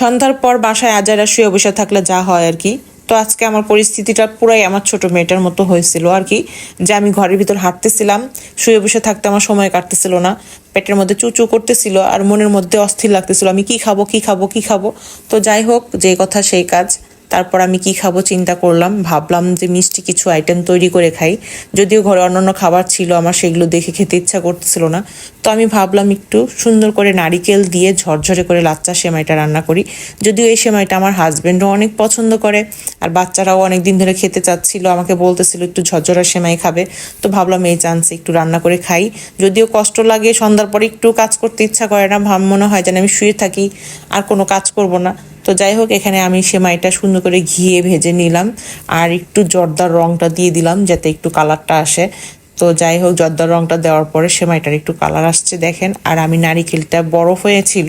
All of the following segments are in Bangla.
সন্ধ্যার পর বাসায় আজারা শুয়ে বসে থাকলে যা হয় আর কি। তো আজকে আমার পরিস্থিতিটা পুরাই আমার ছোট মেয়েটার মতো হয়েছিল আর কি, যে আমি ঘরের ভিতর হাঁটতেছিলাম, শুয়ে বসে থাকতে আমার সময় কাটতেছিল না, পেটের মধ্যে চুচু করতেছিল আর মনের মধ্যে অস্থির লাগতেছিল, আমি কি খাব কি খাব কি খাব। তো যাই হোক, যে কথা সেই কাজ। তারপর আমি কি খাব চিন্তা করলাম। ভাবলাম যে মিষ্টি কিছু আইটেম তৈরি করে খাই। যদিও ঘরে অন্যান্য খাবার ছিল, আমার সেগুলো দেখে খেতে ইচ্ছা করতেছিল না। তো আমি ভাবলাম একটু সুন্দর করে নারিকেল দিয়ে ঝরঝরে করে লাচ্চা সেমাইটা রান্না করি। যদিও এই সেমাইটা আমার হাজব্যান্ডও অনেক পছন্দ করে, আর বাচ্চারাও অনেক দিন ধরে খেতে চাচ্ছিল, আমাকে বলতেছিল একটু ঝরঝরা সেমাই খাবে। তো ভাবলাম এই চান্সে একটু রান্না করে খাই। যদিও কষ্ট লাগে, সন্ধ্যার পরে একটু কাজ করতে ইচ্ছা করে না, ভাব মনে হয় যেন আমি শুয়ে থাকি, আর কোনো কাজ করব না। তো যাই হোক, এখানে আমি সেমাইটা সুন্দর করে ঘিয়ে ভেজে নিলাম। আর একটু জর্দার রংটা দিয়ে দিলাম যাতে একটু কালারটা আসে। তো যাই হোক, জর্দার রংটা দেওয়ার পরে সেমাইটার একটু কালার আসছে, দেখেন। আর আমি নারিকেলটা বরফ হয়েছিল,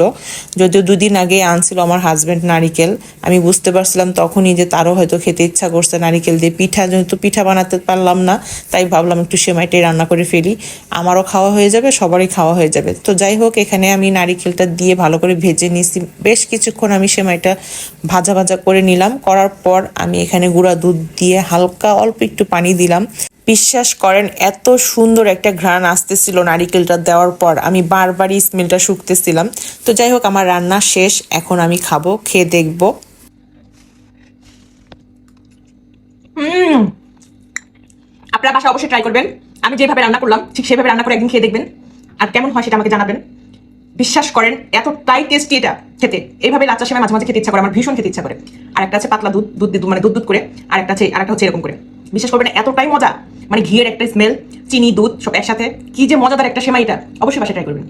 যদিও দুদিন আগে আনছিল আমার হাজব্যান্ড নারিকেল। আমি বুঝতে পারছিলাম তখনই যে তারও হয়তো খেতে ইচ্ছা করছে নারিকেল দিয়ে পিঠা, যেহেতু পিঠা বানাতে পারলাম না, তাই ভাবলাম একটু সেমাইটাই রান্না করে ফেলি। আমারও খাওয়া হয়ে যাবে, সবারই খাওয়া হয়ে যাবে। তো যাই হোক, এখানে আমি নারিকেলটা দিয়ে ভালো করে ভেজে নিয়েছি বেশ কিছুক্ষণ আমি সেমাইটা ভাজা ভাজা করে নিলাম। করার পর আমি এখানে গুঁড়া দুধ দিয়ে হালকা অল্প একটু পানি দিলাম। বিশ্বাস করেন, এত সুন্দর একটা ঘ্রাণ আসতেছিল নারিকেলটা দেওয়ার পর। আমি বারবারই স্মেলটা শুকতেছিলাম। তো যাই হোক, আমার রান্না শেষ। এখন আমি খাব, খেয়ে দেখব। আপনারা বাসা অবশ্যই ট্রাই করবেন। আমি যেভাবে রান্না করলাম, ঠিক সেভাবে রান্না করে একদিন খেয়ে দেখবেন। আর কেমন হয় সেটা আমাকে জানাবেন। বিশ্বাস করেন এতটাই টেস্টি এটা খেতে। এইভাবে লাচ্চা সময় মাঝে মাঝে খেতে ইচ্ছা করে, আমার ভীষণ খেতে ইচ্ছা করে। আর একটা আছে পাতলা দুধ দুধ মানে দুধ দুধ করে আর একটা আছে আর একটা হচ্ছে এরকম করে। বিশ্বাস করবেন, এতটাই মজা। মানে ঘিয়ের একটা স্মেল চিনি, দুধ, সব একসাথে। কি যে মজাদার একটা সেমাইটা অবশ্যই বাসায় ট্রাই করবেন।